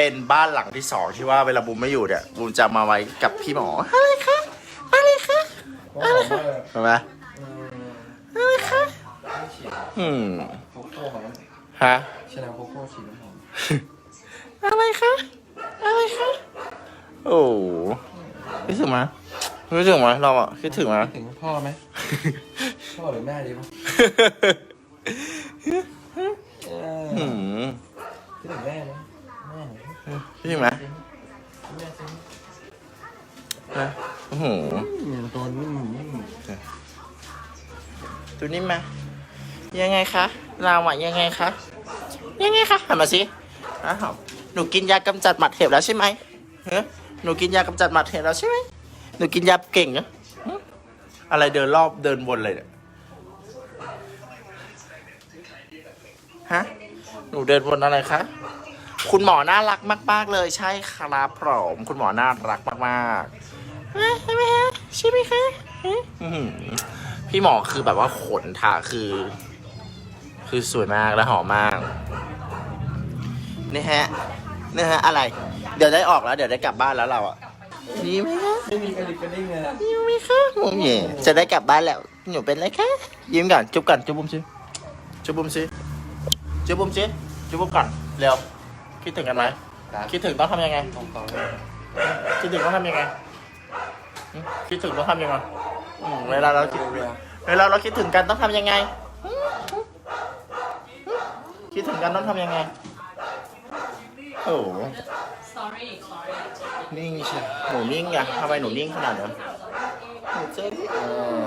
เป็นบ้านหลังที่สองที่ว่าเวลาบูมไม่อยู่เนี่ยบูมจะมาไว้กับพี่หมออะไรคะอะไรคะเพราะหอมมากเลยเห็นไหมอืมอะไรคะไม่ฉีดอืมโคโค่ของฮะชาแนลโคโค่ฉีดน้ำหอมอะไรคะอะไรคะโอ้คิดถึงไหมคิดถึงไหมเราอะคิดถึงไหมคิดถึงพ่อไหมพ่อหรือแม่ดีวะเอออืมคิดถึงแม่ไหม แม่ไหมแม่จริงฮะโอ้โหตัวนิ่มนิ่มดูนี่มายังไงคะเราอะยังไงคะยังไงคะหันมาสิอ้าวหนูกินยากำจัดหมัดเห็บแล้วใช่ไหมเฮ้หนูกินยากำจัดหมัดเห็บแล้วใช่ไหมหนูกินยาเก่งเหรออะไรเดินรอบเดินวนเลยเนี่ยฮะ หนูเดินวนอะไรคะ คุณหมอน่ารักมาก ๆ เลยใช่ครับผมคุณหมอน่ารักมากๆฮะใช่ไหมฮะใช่ไหมคะฮะอื้อหือพี่หมอคือแบบว่าขนทาคือ คือสวยมากและหอมมากนี่ฮะนี่ฮะอะไร เดี๋ยวได้ออกแล้ว เดี๋ยวได้กลับบ้านแล้วเราอะดีไหมคะไม่มีกระดิกกระดิ่งเลยนะดีไหมคะโอ้ยจะได้กลับบ้านแล้วหนูเป็นไรคะยิ้มก่อนจุ๊บก่อนจุ๊บบุ้มซิจุ๊บบุ้มซิจุ๊บบุ้มซิจุ๊บบุ้มก่อนเร็ว คิดถึงกันไหมคิดถึงต้องทำยังไง ตรงต่อเลยคิดถึงต้องทำยังไงหึคิดถึงต้องทำยังไงอืมเวลาเราคิดเวลาเราคิดถึงกันต้องทำยังไงหึหึหึคิดถึงกันต้องทำยังไง โอ้โห sorry sorry นิ่งเชียวหนูนิ่งอะทำไมหนูนิ่งขนาดนั้นหนูเจ๊เออ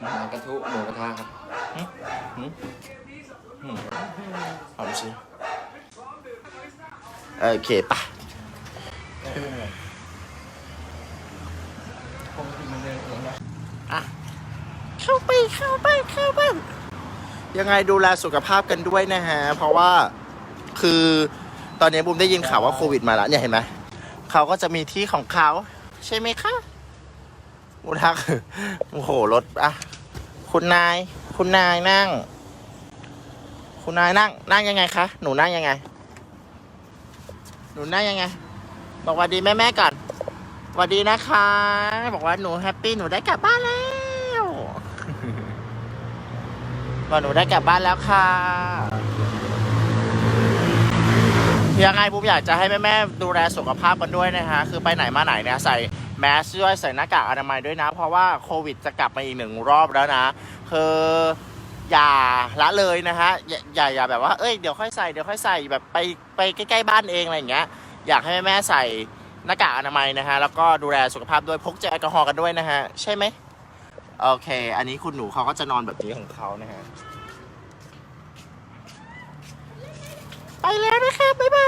หมูกระทุหมูกระทะครับ หึ หึหึทำสิโอเคปะอะอะเข้าไปเข้าไปเข้าไปยังไงดูแลสุขภาพกันด้วยนะฮะ เพราะว่าคือตอนนี้บุมได้ยินข่าวว่าโควิดมาแล้วเนี่ยเห็นไหมเขาก็จะมีที่ของเขาใช่ไหมคะบุทักโอ้โหรถอะคุณนาย คุณนายนั่ง คุณนายนั่งนั่งยังไงคะ หนูนั่งยังไง หนูนั่งยังไง บอกว่าดีแม่แม่ก่อนสวัสดีนะคะ บอกว่าหนูแฮปปี้หนูได้กลับบ้านแล้วบอกหนูได้กลับบ้านแล้วค่ะยังไงผมอยากจะให้แม่ๆดูแลสุขภาพกันด้วยนะฮะคือไปไหนมาไหนเนี่ยใส่แมสด้วยใส่หน้ากากอนามัยด้วยนะ เพราะว่าโควิดจะกลับมาอีกหนึ่งรอบแล้วนะ คือ อย่าละเลยนะฮะอย่าอย่าอย่าแบบว่าเอ้ยเดี๋ยวค่อยใส่เดี๋ยวค่อยใส่แบบไปไปใกล้ๆบ้านเองอะไรอย่างเงี้ยอยากให้แม่ๆใส่หน้ากากอนามัยนะฮะแล้วก็ดูแลสุขภาพด้วยพกเจลแอลกอฮอล์กันด้วยนะฮะใช่ไหมโอเค อันนี้คุณหนูเขาก็จะนอนแบบนี้ของเขานะฮะไปแล้วนะคะบ๊ายบาย